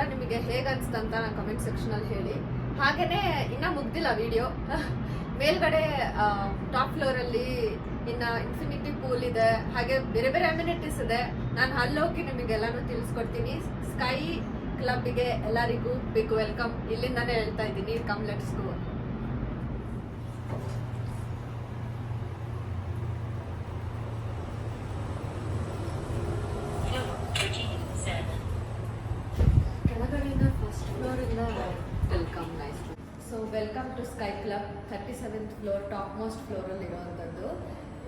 ಎಲ್ಲ ನಿಮಗೆ ಹೇಗೆ ಅನಿಸ್ತಂತ ನಾನು ಕಮೆಂಟ್ ಸೆಕ್ಷನ್ ಅಲ್ಲಿ ಹೇಳಿ. ಹಾಗೇನೆ ಇನ್ನ ಮುಗ್ದಿಲ್ಲ ವಿಡಿಯೋ ಮೇಲ್ಗಡೆ ಟಾಪ್ ಫ್ಲೋರ್ ಅಲ್ಲಿ ಇನ್ನ ಇನ್ಫಿನಿಟಿ ಪೂಲ್ ಇದೆ. ಹಾಗೆ ಬೇರೆ ಬೇರೆ ಅಮ್ಯುನಿಟೀಸ್ ಇದೆ. ನಾನು ಅಲ್ಲೋಗಿ ನಿಮಗೆಲ್ಲಾನು ತಿಳಿಸ್ಕೊಡ್ತೀನಿ. ಸ್ಕೈ ಕ್ಲಬ್ಗೆ ಎಲ್ಲರಿಗೂ ಬಿಗ್ ವೆಲ್ಕಮ್ ಇಲ್ಲಿಂದಾನೇ ಹೇಳ್ತಾ ಇದ್ದೀನಿ ಕಮ್ ಲೆಟ್ಸ್ ಗೋ ಕೆಳಗಡೆಯಿಂದ first ಫ್ಲೋರಿಂದ welcome nice so welcome to Sky Club seventh floor top most ಫ್ಲೋರಲ್ಲಿ ಇರೋವಂಥದ್ದು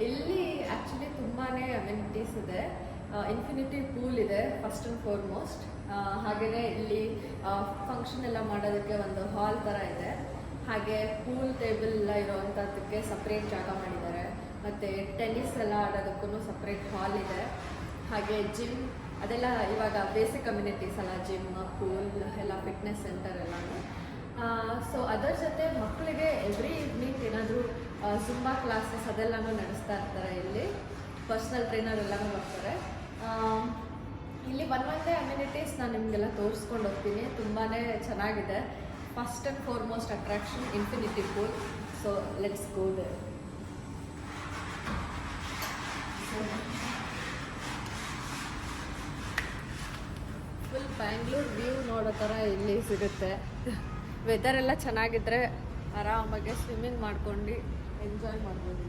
ಇಲ್ಲಿ ಆ್ಯಕ್ಚುಲಿ ತುಂಬಾ ಅಮೆನಿಟೀಸ್ ಇದೆ. ಇನ್ಫಿನಿಟಿ ಪೂಲ್ ಇದೆ ಫಸ್ಟ್ ಆ್ಯಂಡ್ ಫಾರ್ಮೋಸ್ಟ್ ಹಾಗೆಯೇ ಇಲ್ಲಿ ಫಂಕ್ಷನ್ ಎಲ್ಲ ಮಾಡೋದಕ್ಕೆ ಒಂದು ಹಾಲ್ ಥರ ಇದೆ. ಹಾಗೆ ಪೂಲ್ ಟೇಬಲ್ ಎಲ್ಲ ಇರೋವಂಥದ್ದಕ್ಕೆ ಸಪ್ರೇಟ್ ಜಾಗ ಮಾಡಿದ್ದಾರೆ. ಮತ್ತು ಟೆನ್ನಿಸ್ ಎಲ್ಲ ಆಡೋದಕ್ಕೂ ಸಪ್ರೇಟ್ ಹಾಲ್ ಇದೆ. ಹಾಗೆ ಜಿಮ್ ಅದೆಲ್ಲ ಇವಾಗ ಬೇಸಿಕ್ ಕಮ್ಯುನಿಟೀಸ್ ಅಲ್ಲ ಜಿಮ್ ಪೂಲ್ ಎಲ್ಲ ಫಿಟ್ನೆಸ್ ಸೆಂಟರ್ ಎಲ್ಲಾನು ಸೊ ಅದರ ಜೊತೆ ಮಕ್ಕಳಿಗೆ ಎವ್ರಿ ಈವ್ನಿಂಗ್ ಏನಾದರೂ ಸುಮ್ಮ ಕ್ಲಾಸಸ್ ಅದೆಲ್ಲನೂ ನಡೆಸ್ತಾ ಇರ್ತಾರೆ ಇಲ್ಲಿ. ಪರ್ಸ್ನಲ್ ಟ್ರೈನರ್ ಎಲ್ಲನೂ ಬರ್ತಾರೆ ಇಲ್ಲಿ ಒನ್ ಒಂದೇ ಅಮ್ಯುನಿಟೀಸ್ ನಾನು ನಿಮಗೆಲ್ಲ ತೋರಿಸ್ಕೊಂಡು ಹೋಗ್ತೀನಿ. ತುಂಬಾ ಚೆನ್ನಾಗಿದೆ. First and foremost attraction infinity pool so let's go full Bangalore view ನೋಡೋ ಥರ ಇಲ್ಲಿ ಸಿಗುತ್ತೆ. ವೆದರ್ ಎಲ್ಲ ಚೆನ್ನಾಗಿದ್ರೆ ಆರಾಮಾಗಿ ಸ್ವಿಮ್ಮಿಂಗ್ ಮಾಡ್ಕೊಂಡು ಎಂಜಾಯ್ ಮಾಡ್ಬೋದು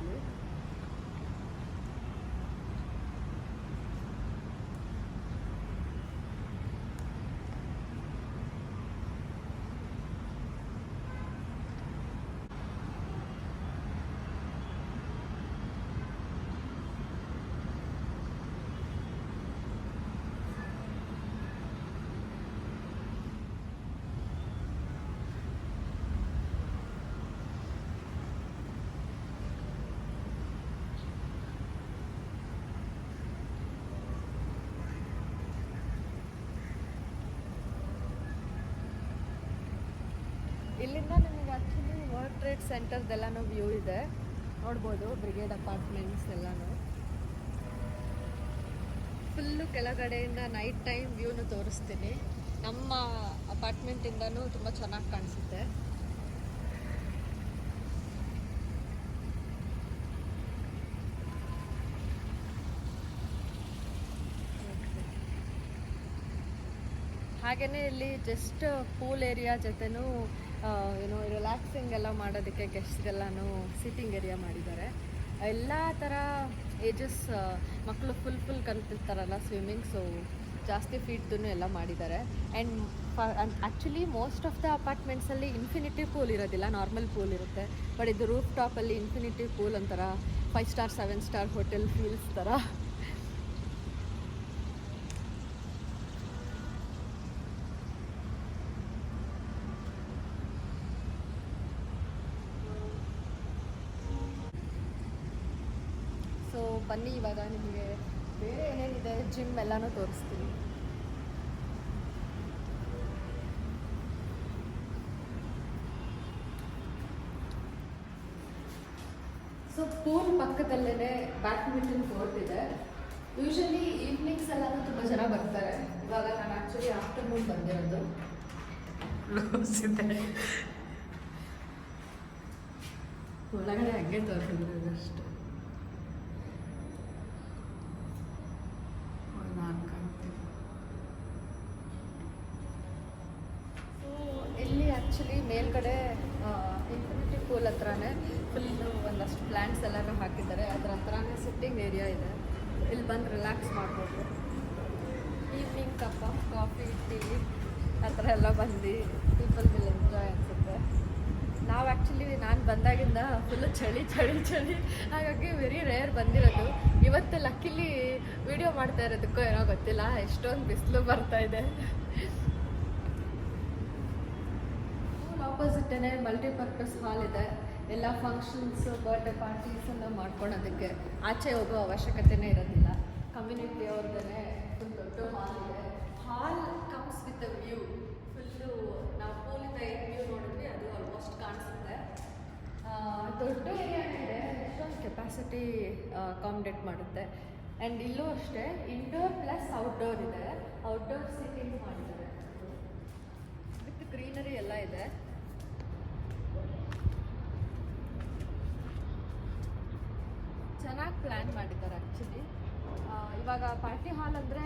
ಇಲ್ಲಿಂದ ನಮಗೆ ಆ್ಯಕ್ಚುಲಿ ವರ್ಲ್ಡ್ ಟ್ರೇಡ್ ಸೆಂಟರ್ದೆಲ್ಲನೂ ವ್ಯೂ ಇದೆ. ನೋಡ್ಬೋದು ಬ್ರಿಗೇಡ್ ಅಪಾರ್ಟ್ಮೆಂಟ್ಸ್ ಎಲ್ಲಾನು. ಫುಲ್ಲು ಕೆಳಗಡೆಯಿಂದ ನೈಟ್ ಟೈಮ್ ವ್ಯೂನು ತೋರಿಸ್ತೀನಿ. ನಮ್ಮ ಅಪಾರ್ಟ್ಮೆಂಟಿಂದನೂ ತುಂಬ ಚೆನ್ನಾಗಿ ಕಾಣಿಸುತ್ತೆ. ಹಾಗೆಯೇ ಇಲ್ಲಿ ಜಸ್ಟ್ ಪೂಲ್ ಏರಿಯಾ ಜೊತೆನೂ ಏನು ರಿಲ್ಯಾಕ್ಸಿಂಗ್ ಎಲ್ಲ ಮಾಡೋದಕ್ಕೆ ಗೆಸ್ಟ್ಗೆಲ್ಲನೂ ಸಿಟ್ಟಿಂಗ್ ಏರಿಯಾ ಮಾಡಿದ್ದಾರೆ. ಎಲ್ಲ ಥರ ಏಜಸ್ ಮಕ್ಕಳು ಫುಲ್ ಫುಲ್ ಕಲ್ತಿರ್ತಾರಲ್ಲ ಸ್ವಿಮ್ಮಿಂಗ್ ಸೊ ಜಾಸ್ತಿ ಫೀಟ್ದು ಎಲ್ಲ ಮಾಡಿದ್ದಾರೆ. And actually most of the ಅಪಾರ್ಟ್ಮೆಂಟ್ಸಲ್ಲಿ infinitive pool ಇರೋದಿಲ್ಲ ನಾರ್ಮಲ್ ಪೂಲ್ ಇರುತ್ತೆ. ಬಟ್ ಇದು ರೂಫ್ ಟಾಪಲ್ಲಿ ಇನ್ಫಿನಿಟಿ ಪೂಲ್ ಒಂಥರ five star seven star hotel feels ಥರ ಸೊ ಬನ್ನಿ ಇವಾಗ ನಿಮಗೆ ಬೇರೆ ಏನೇನಿದೆ ಜಿಮ್ ಎಲ್ಲನೂ ತೋರಿಸ್ತೀನಿ. ಸೊ ಪೂಲ್ ಪಕ್ಕದಲ್ಲೇ ಬ್ಯಾಡ್ಮಿಂಟನ್ ಕೋರ್ಟ್ ಇದೆ. ಯೂಶಲಿ ಈವ್ನಿಂಗ್ಸ್ ಎಲ್ಲಾನು ತುಂಬ ಜನ ಬರ್ತಾರೆ. ಇವಾಗ ನಾನು ಆ್ಯಕ್ಚುಲಿ ಆಫ್ಟರ್ನೂನ್ ಬಂದಿರೋದು. ಒಳಗಡೆ ಹಂಗೆ ತೋರಿಸಿದ್ರು ಅಷ್ಟು ಸೊ ಇಲ್ಲಿ ಮೇಲ್ಗಡೆ ಇನ್ಫಿನಿಟಿ ಪೂಲ್ ಹತ್ರನೇ ಫುಲ್ಲು ಒಂದಷ್ಟು ಪ್ಲ್ಯಾಂಟ್ಸ್ ಎಲ್ಲನೂ ಹಾಕಿದ್ದಾರೆ. ಅದ್ರ ಹತ್ರನೇ ಸಿಟ್ಟಿಂಗ್ ಏರಿಯಾ ಇದೆ. ಇಲ್ಲಿ ಬಂದು ರಿಲ್ಯಾಕ್ಸ್ ಮಾಡ್ಬೋದು. ಈವ್ನಿಂಗ್ ಕಪ್ಪ ಕಾಫಿ ಟೀ ಆ ಥರ ಎಲ್ಲ ಬಂದು ಪೀಪಲ್ ವಿಲ್ ಎಂಜಾಯ್ ಅನಿಸುತ್ತೆ. ನಾವು ಆ್ಯಕ್ಚುಲಿ ನಾನು ಬಂದಾಗಿಂದ ಫುಲ್ಲು ಚಳಿ ಚಳಿ ಚಳಿ. ಹಾಗಾಗಿ ವೆರಿ ರೇರ್ ಬಂದಿರೋದು. ಇವತ್ತು ಲಕ್ಕಿಲಿ ವಿಡಿಯೋ ಮಾಡ್ತಾ ಇರೋದಕ್ಕೂ ಏನೋ ಗೊತ್ತಿಲ್ಲ. ಎಷ್ಟೊಂದು ಬಿಸಿಲು ಬರ್ತಾ ಇದೆ. ಆಪೋಸಿಟೇ ಮಲ್ಟಿಪರ್ಪಸ್ ಹಾಲ್ ಇದೆ. ಎಲ್ಲ ಫಂಕ್ಷನ್ಸ್ ಬರ್ಡೇ ಪಾರ್ಟೀಸ್ ಎಲ್ಲ ಮಾಡ್ಕೊಳೋದಕ್ಕೆ ಆಚೆ ಹೋಗೋ ಅವಶ್ಯಕತೆನೇ ಇರೋದಿಲ್ಲ. ಕಮ್ಯುನಿಟಿ ಅವ್ರದ್ದೇ ಫುಲ್ ದೊಡ್ಡ ಹಾಲ್ ಇದೆ. Hall comes with view full ನಾವು ಪೂಲಿಂದ ಏನು ವ್ಯೂ ನೋಡಿದ್ವಿ, ಅದು ಆಲ್ಮೋಸ್ಟ್ ಕಾಣಿಸುತ್ತೆ. ದೊಡ್ಡ ಏರಿಯಾನೇ ಇದೆ. ಎಷ್ಟೊಂದು ಕೆಪಾಸಿಟಿ ಅಕಾಮಿಡೇಟ್ ಮಾಡುತ್ತೆ. ಆ್ಯಂಡ್ ಇಲ್ಲೂ ಅಷ್ಟೇ ಇಂಡೋರ್ ಪ್ಲಸ್ ಔಟ್ಡೋರ್ ಇದೆ. ಔಟ್ಡೋರ್ ಸೀಟಿಂಗ್ ಮಾಡಿದ್ದಾರೆ. ಪ್ಲ್ಯಾನ್ ಮಾಡಿದ್ದಾರೆ ಆ್ಯಕ್ಚುಲಿ ಇವಾಗ ಪಾರ್ಟಿ ಹಾಲ್ ಅಂದರೆ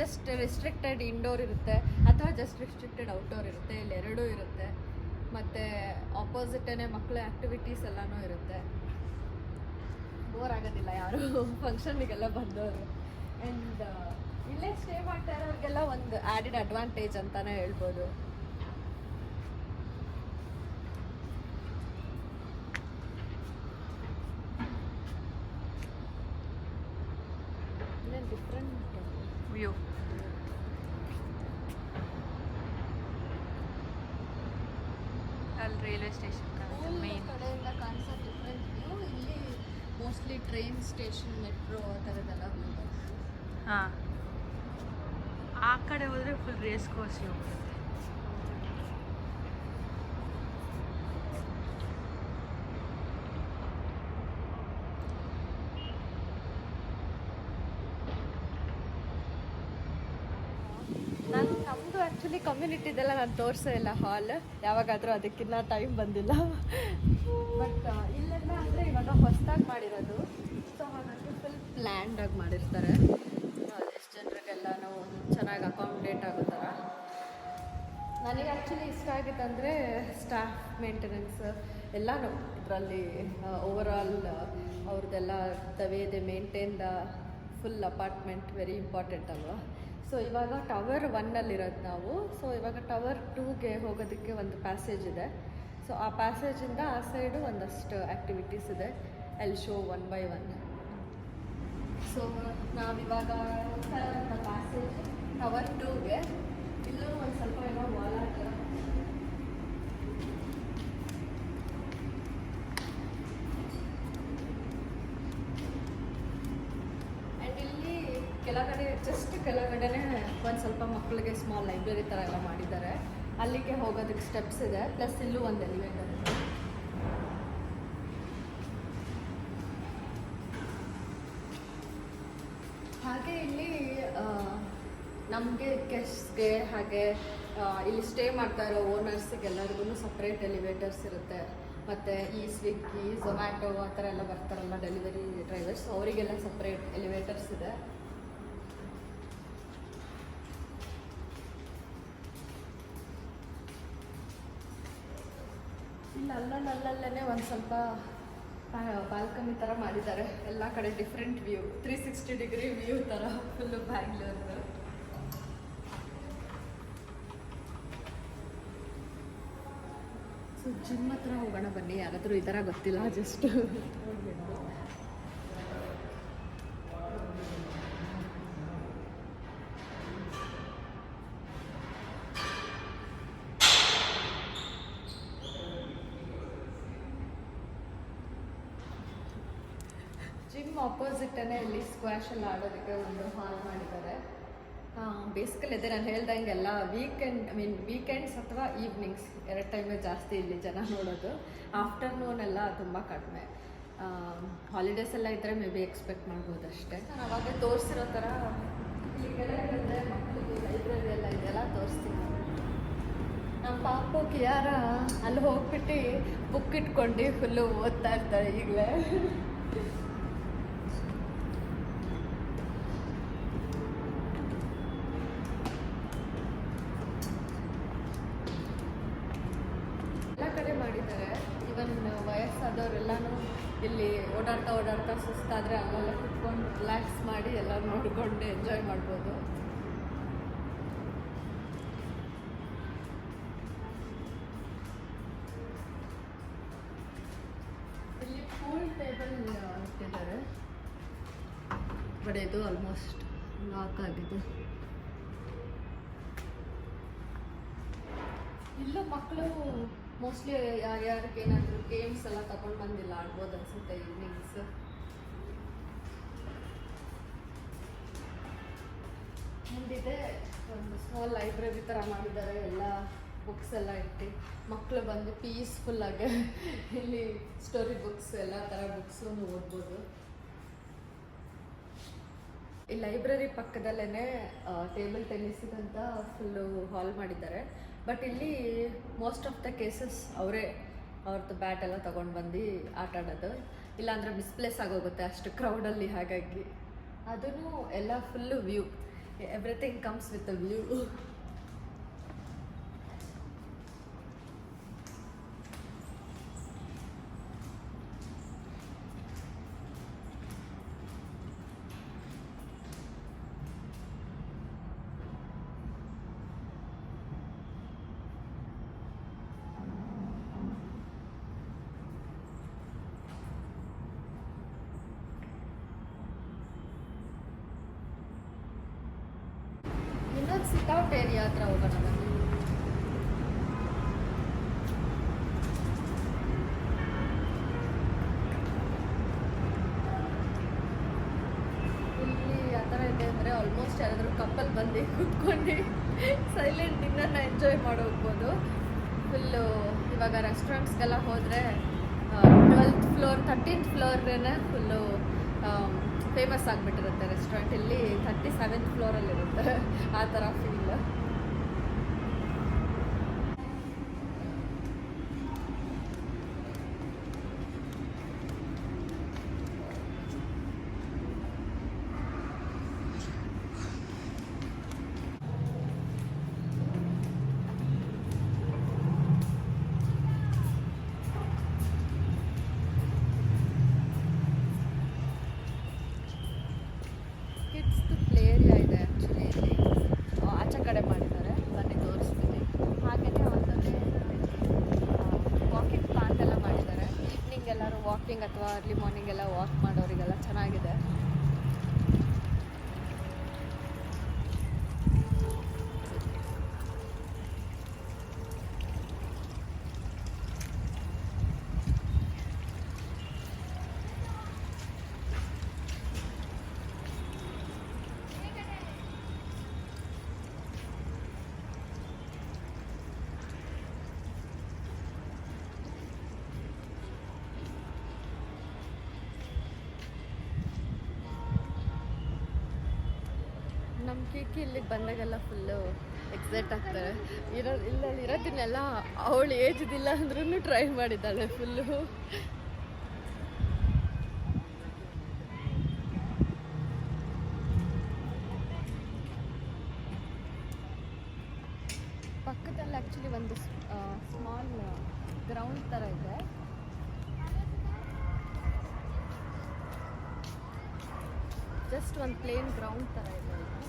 ಜಸ್ಟ್ ರೆಸ್ಟ್ರಿಕ್ಟೆಡ್ ಇಂಡೋರ್ ಇರುತ್ತೆ, ಅಥವಾ ಜಸ್ಟ್ ರೆಸ್ಟ್ರಿಕ್ಟೆಡ್ ಔಟ್ಡೋರ್ ಇರುತ್ತೆ, ಇಲ್ಲಿ ಎರಡೂ ಇರುತ್ತೆ. ಮತ್ತು ಆಪೋಸಿಟೇ ಮಕ್ಕಳ ಆ್ಯಕ್ಟಿವಿಟೀಸ್ ಎಲ್ಲನೂ ಇರುತ್ತೆ. ಬೋರ್ ಆಗೋದಿಲ್ಲ ಯಾರು ಫಂಕ್ಷನ್ಗೆಲ್ಲ ಬಂದವರು. ಆ್ಯಂಡ್ ಇಲ್ಲೇ ಸ್ಟೇ ಮಾಡ್ತಾ ಇರೋರಿಗೆಲ್ಲ ಒಂದು ಆ್ಯಡೆಡ್ ಅಡ್ವಾಂಟೇಜ್ ಅಂತಲೇ ಹೇಳ್ಬೋದು. ರೈಲ್ವೆ ಸ್ಟೇಷನ್ ಮೇನ್ ಕಡೆಯಿಂದ ಕಾಣಿಸೋ ಡಿಫ್ರೆಂಟ್ ವ್ಯೂ ಇಲ್ಲಿ ಮೋಸ್ಟ್ಲಿ ಟ್ರೈನ್ ಸ್ಟೇಷನ್ ಮೆಟ್ರೋ ಆ ಥರದ್ದೆಲ್ಲ ವ್ಯೂ ಹಾಂ. ಆ ಕಡೆ ಹೋದರೆ ಫುಲ್ ರೇಸ್ ಕೋರ್ಸ್ ಹೋಗುತ್ತೆ ನಾನು ನಮ್ಮದು ಆ್ಯಕ್ಚುಲಿ ಕಮ್ಯುನಿಟಿದೆಲ್ಲ ನಾನು ತೋರಿಸೋ ಇಲ್ಲ ಹಾಲ್ ಯಾವಾಗಾದರೂ ಅದಕ್ಕಿನ್ನ ಟೈಮ್ ಬಂದಿಲ್ಲ. ಬಟ್ ಇಲ್ಲೆಲ್ಲ ಅಂದರೆ ಇವಾಗ ಹೊಸದಾಗಿ ಮಾಡಿರೋದು. ಸೊ ಹಾಗಾಗಿ ಫುಲ್ ಪ್ಲ್ಯಾಂಡಾಗಿ ಮಾಡಿರ್ತಾರೆ. ಎಷ್ಟು ನಾವು ಚೆನ್ನಾಗಿ ಅಕಾಮಿಡೇಟ್ ಆಗೋ ಥರ ನನಗೆ ಆ್ಯಕ್ಚುಲಿ ಇಷ್ಟ ಆಗಿತ್ತಂದರೆ ಸ್ಟಾಫ್ ಮೇಂಟೆನೆನ್ಸ್ ಎಲ್ಲನೂ. ಇದರಲ್ಲಿ ಓವರ್ ಆಲ್ ಅವ್ರದ್ದೆಲ್ಲ the way they maintain the full apartment very important ಅಲ್ವಾ? ಸೊ ಇವಾಗ ಟವರ್ ಒನ್ನಲ್ಲಿರೋದು ನಾವು. ಸೊ ಇವಾಗ ಟವರ್ ಟೂಗೆ ಹೋಗೋದಕ್ಕೆ ಒಂದು ಪ್ಯಾಸೇಜ್ ಇದೆ. ಸೊ ಆ ಪ್ಯಾಸೇಜಿಂದ ಆ ಸೈಡು ಒಂದಷ್ಟು ಆ್ಯಕ್ಟಿವಿಟೀಸ್ ಇದೆ. I'll show one by one so ನಾವಿವಾಗ ಪ್ಯಾಸೇಜ್ ಟವರ್ ಟೂಗೆ ಇಲ್ಲೂ ಒಂದು ಸ್ವಲ್ಪ ಏನೋ ವಾಲ್ ಹಾಕಿರೋ ಆ್ಯಂಡ್ ಇಲ್ಲಿ ಕೆಳಗಡೆ ಜಸ್ಟ್ ಕೆಳಗಡೆನೆ ಒಂದು ಸ್ವಲ್ಪ ಮಕ್ಕಳಿಗೆ ಸ್ಮಾಲ್ ಲೈಬ್ರರಿ ಥರ ಎಲ್ಲ ಮಾಡಿದ್ದಾರೆ. ಅಲ್ಲಿಗೆ ಹೋಗೋದಕ್ಕೆ ಸ್ಟೆಪ್ಸ್ ಇದೆ. ಪ್ಲಸ್ ಇಲ್ಲೂ ಒಂದು ಎಲಿವೇಟರ್ ಇದೆ. ಹಾಗೆ ಇಲ್ಲಿ ನಮಗೆ ಗೆಸ್ಟ್ಗೆ ಹಾಗೆ ಇಲ್ಲಿ ಸ್ಟೇ ಮಾಡ್ತಾ ಇರೋ ಓನರ್ಸಿಗೆ ಎಲ್ಲರಿಗೂ ಸಪ್ರೇಟ್ ಎಲಿವೇಟರ್ಸ್ ಇರುತ್ತೆ. ಮತ್ತು ಈ ಸ್ವಿಗ್ಗಿ ಝೊಮ್ಯಾಟೊ ಆ ಥರ ಎಲ್ಲ ಬರ್ತಾರಲ್ಲ ಡೆಲಿವರಿ ಡ್ರೈವರ್ಸ್ ಅವರಿಗೆಲ್ಲ ಸಪ್ರೇಟ್ ಎಲಿವೇಟರ್ಸ್ ಇದೆ. ಅಲ್ಲಲ್ಲಲ್ಲೇ ಒಂದು ಸ್ವಲ್ಪ ಬಾಲ್ಕನಿ ಥರ ಮಾಡಿದ್ದಾರೆ. ಎಲ್ಲ ಕಡೆ different view three sixty degree view ಥರ ಫುಲ್ಲು ಬ್ಯಾಂಗ್ಳೂರ್ದು ಸೊ ಜಿಮ್ ಹತ್ರ ಹೋಗೋಣ ಬನ್ನಿ. ಯಾರಾದರೂ ಈ ಥರ ಗೊತ್ತಿಲ್ಲ ಜಸ್ಟ್ ಜಿಮ್ ಇಲ್ಲಿ ಸ್ಕ್ವಾಶ್ ಎಲ್ಲ ಆಡೋದಕ್ಕೆ ಒಂದು ಹಾಲ್ ಮಾಡಿದ್ದಾರೆ. ಬೇಸಿಕಲಿ ಅದೇ ನಾನು ಹೇಳ್ದಂಗೆ ಎಲ್ಲ ವೀಕೆಂಡ್ ಐ ಮೀನ್ ವೀಕೆಂಡ್ಸ್ ಅಥವಾ ಈವ್ನಿಂಗ್ಸ್ ಎರಡು ಟೈಮೇ ಜಾಸ್ತಿ ಇಲ್ಲಿ ಜನ ನೋಡೋದು. ಆಫ್ಟರ್ನೂನ್ ಎಲ್ಲ ತುಂಬ ಕಡಿಮೆ. ಹಾಲಿಡೇಸ್ ಎಲ್ಲ ಇದ್ದರೆ ಮೇ ಬಿ ಎಕ್ಸ್ಪೆಕ್ಟ್ ಮಾಡ್ಬೋದು ಅಷ್ಟೇ. ನಾನು ಅವಾಗ ತೋರಿಸಿರೋ ಥರ ಮಕ್ಕಳಿಗೆ ಲೈಬ್ರರಿ ಎಲ್ಲ ಇದೆಲ್ಲ ತೋರಿಸ್ತೀನಿ. ನಮ್ಮ ಪಾಪು ಕಿಯಾರ ಅಲ್ಲಿ ಹೋಗ್ಬಿಟ್ಟು ಬುಕ್ ಇಟ್ಕೊಂಡು ಫುಲ್ಲು ಓದ್ತಾ ಇರ್ತಾರೆ ಈಗಲೇ ಎಲ್ಲ ಕಡೆ ಮಾಡಿದ್ದಾರೆ ಇವನ್ ವಯಸ್ಸಾದವರೆಲ್ಲನೂ ಇಲ್ಲಿ ಓಡಾಡ್ತಾ ಓಡಾಡ್ತಾ ಸುಸ್ತಾದರೆ ಅಲ್ಲೆಲ್ಲ ಕುತ್ಕೊಂಡು ರಿಲ್ಯಾಕ್ಸ್ ಮಾಡಿ ಎಲ್ಲ ನೋಡಿಕೊಂಡು ಎಂಜಾಯ್ ಮಾಡ್ಬೋದು. ಇಲ್ಲಿ ಪೂಲ್ ಟೇಬಲ್ ಇಟ್ಟಿದ್ದಾರೆ. ಬಟ್ ಇದು ಆಲ್ಮೋಸ್ಟ್ ಲಾಕ್ ಆಗಿದೆ. ಇಲ್ಲೂ ಮಕ್ಕಳು ಮೋಸ್ಟ್ಲಿ ಯಾರ್ಯಾರಿಗೆ ಏನಾದರೂ ಗೇಮ್ಸ್ ಎಲ್ಲ ತಗೊಂಡು ಬಂದಿಲ್ಲ, ಆಡ್ಬೋದು ಅನ್ಸುತ್ತೆ ಈವ್ನಿಂಗ್ಸ್ ಮುಂದಿದೆ ಒಂದು ಸ್ಮಾಲ್ ಲೈಬ್ರರಿ ಥರ ಮಾಡಿದ್ದಾರೆ, ಎಲ್ಲ ಬುಕ್ಸ್ ಎಲ್ಲ ಇಟ್ಟು. ಮಕ್ಕಳು ಬಂದು ಪೀಸ್ಫುಲ್ಲಾಗಿ ಇಲ್ಲಿ ಸ್ಟೋರಿ ಬುಕ್ಸ್ ಎಲ್ಲ ಥರ ಬುಕ್ಸು ಓದ್ಬೋದು. ಈ ಲೈಬ್ರರಿ ಪಕ್ಕದಲ್ಲೇ ಟೇಬಲ್ ಟೆನ್ನಿಸಿಗಂತ ಫುಲ್ಲು ಹಾಲ್ ಮಾಡಿದ್ದಾರೆ. ಬಟ್ ಇಲ್ಲಿ ಮೋಸ್ಟ್ ಆಫ್ ದ ಕೇಸಸ್ ಅವರೇ ಅವ್ರದ್ದು ಬ್ಯಾಟ್ ಎಲ್ಲ ತೊಗೊಂಡು ಬಂದು ಆಟ ಆಡೋದು. ಇಲ್ಲಾಂದರೆ ಮಿಸ್ಪ್ಲೇಸ್ ಆಗೋಗುತ್ತೆ ಅಷ್ಟು ಕ್ರೌಡಲ್ಲಿ ಹಾಗಾಗಿ. ಅದೂ ಎಲ್ಲ full view everything comes with a view ಹತ್ರ ಹೋಗೋಣ ಇಲ್ಲಿ ಆ ಇದೆ ಅಂದರೆ ಆಲ್ಮೋಸ್ಟ್ ಯಾರಾದರೂ ಬಂದು ಕೂತ್ಕೊಂಡು ಸೈಲೆಂಟ್ ಡಿನ್ನರ್ನ ಎಂಜಾಯ್ ಮಾಡೋಗ್ಬೋದು ಫುಲ್ಲು ಇವಾಗ ರೆಸ್ಟೋರೆಂಟ್ಸ್ಗೆಲ್ಲ ಹೋದರೆ ಟ್ವೆಲ್ತ್ ಫ್ಲೋರ್ ತರ್ಟೀನ್ತ್ ಫ್ಲೋರ್ನೇ ಫುಲ್ಲು ಫೇಮಸ್ ಆಗಿಬಿಟ್ಟಿರುತ್ತೆ ರೆಸ್ಟೋರೆಂಟ್ ಇಲ್ಲಿ ತರ್ಟಿ ಸೆವೆಂತ್ ಫ್ಲೋರಲ್ಲಿರುತ್ತೆ ಆ ಥರ ಫೀಲ್ ವಾಕಿಂಗ್ ಅಥವಾ ಅರ್ಲಿ ಮಾರ್ನಿಂಗ್ ಎಲ್ಲ ವಾಕ್ ಮಾಡೋರಿಗೆಲ್ಲ ಚೆನ್ನಾಗಿದೆ. ಕೇಕಿ ಇಲ್ಲಿಗೆ ಬಂದಾಗೆಲ್ಲ ಫುಲ್ಲು ಎಕ್ಸೈಟ್ ಆಗ್ತಾರೆ. ಇರೋ ಇಲ್ಲಿ ಇರೋದನ್ನೆಲ್ಲ ಅವಳು ಏಜ್ದಿಲ್ಲ ಅಂದ್ರೂ ಟ್ರೈ ಮಾಡಿದ್ದಾಳೆ ಫುಲ್ಲು ಪಕ್ಕದಲ್ಲಿ ಆ್ಯಕ್ಚುಲಿ ಒಂದು ಸ್ಮಾಲ್ ಗ್ರೌಂಡ್ ಥರ ಇದೆ. ಜಸ್ಟ್ ಒಂದು ಪ್ಲೇನ್ ಗ್ರೌಂಡ್ ಥರ ಇದೆ ಇದು.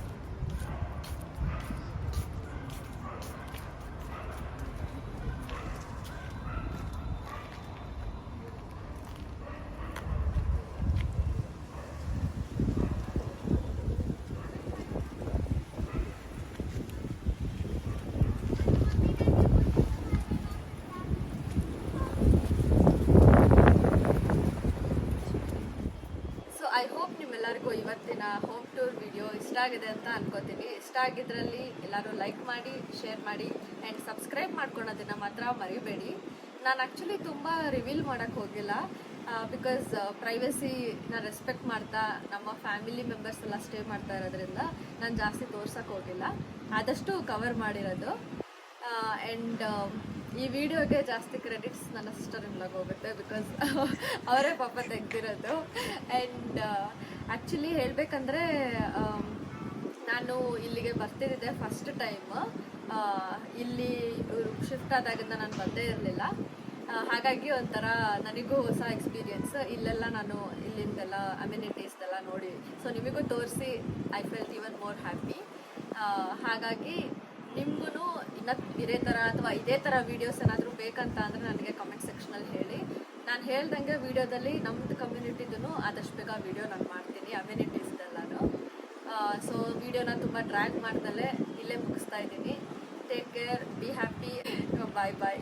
ಸೊ ಐ ಹೋಪ್ ನಿಮ್ಮೆಲ್ಲರಿಗೂ ಇವತ್ತಿನ ಹೋಮ್ ಟೂರ್ ವಿಡಿಯೋ ಇಷ್ಟ ಆಗಿದೆ ಅಂತ ಅನ್ಕೋತೀನಿ. ಇಷ್ಟ ಆಗಿದ್ರಲ್ಲಿ ಎಲ್ಲರೂ ಲೈಕ್ ಮಾಡಿ ಶೇರ್ ಮಾಡಿ ಆ್ಯಂಡ್ ಸಬ್ಸ್ಕ್ರೈಬ್ ಮಾಡ್ಕೊಳೋದನ್ನ ಮಾತ್ರ ಮರಿಬೇಡಿ. ನಾನು ಆ್ಯಕ್ಚುಲಿ ತುಂಬ ರಿವೀಲ್ ಮಾಡೋಕ್ಕೆ ಹೋಗಿಲ್ಲ ಬಿಕಾಸ್ ಪ್ರೈವಸಿನ ರೆಸ್ಪೆಕ್ಟ್ ಮಾಡ್ತಾ ನಮ್ಮ ಫ್ಯಾಮಿಲಿ ಮೆಂಬರ್ಸ್ ಎಲ್ಲ ಸ್ಟೇ ಮಾಡ್ತಾ ಇರೋದ್ರಿಂದ ನಾನು ಜಾಸ್ತಿ ತೋರ್ಸೋಕ್ಕೆ ಹೋಗಿಲ್ಲ. ಆದಷ್ಟು ಕವರ್ ಮಾಡಿರೋದು. ಆ್ಯಂಡ್ ಈ ವಿಡಿಯೋಗೆ ಜಾಸ್ತಿ ಕ್ರೆಡಿಟ್ಸ್ ನನ್ನ ಸಿಸ್ಟರ್ ಇನ್ಲಾಗ್ ಹೋಗುತ್ತೆ ಬಿಕಾಸ್ ಅವರೇ ಪಾಪ ತೆಗ್ದಿರೋದು. ಆ್ಯಂಡ್ ಆ್ಯಕ್ಚುಲಿ ಹೇಳಬೇಕಂದ್ರೆ ನಾನು ಇಲ್ಲಿಗೆ ಬರ್ತಿದ್ದೆ ಫಸ್ಟ್ ಟೈಮ್ ಇಲ್ಲಿ ಶಿಫ್ಟ್ ಆದಾಗಿಂದ ನಾನು ಬಂದೇ ಇರಲಿಲ್ಲ. ಹಾಗಾಗಿ ಒಂಥರ ನನಗೂ ಹೊಸ ಎಕ್ಸ್ಪೀರಿಯನ್ಸ್ ಇಲ್ಲೆಲ್ಲ ನಾನು ಇಲ್ಲಿಂದೆಲ್ಲ ಅಮ್ಯುನಿಟೀಸ್ದೆಲ್ಲ ನೋಡಿ. ಸೊ ನಿಮಗೂ ತೋರಿಸಿ I feel even more happy ಹಾಗಾಗಿ ನಿಮಗೂ ಇನ್ನೂ ಇದೇ ಥರ ಅಥವಾ ಇದೇ ಥರ ವೀಡಿಯೋಸ್ ಏನಾದರೂ ಬೇಕಂತ ಅಂದರೆ ನನಗೆ ಕಮೆಂಟ್ ಸೆಕ್ಷನಲ್ಲಿ ಹೇಳಿ. ನಾನು ಹೇಳ್ದಂಗೆ ವೀಡಿಯೋದಲ್ಲಿ ನಮ್ಮದು ಕಮ್ಯುನಿಟಿದೂ ಆದಷ್ಟು ಬೇಗ ವೀಡಿಯೋ ನಾನು ಮಾಡ್ತೀನಿ ಅಮ್ಯುನಿಟೀಸ್ದೆಲ್ಲನೂ ಸೊ ವಿಡಿಯೋನ ತುಂಬ ಡ್ರ್ಯಾಗ್ ಮಾಡ್ದಲ್ಲೇ ಇಲ್ಲೇ ಮುಗಿಸ್ತಾ ಇದ್ದೀನಿ. Take care be happy bye bye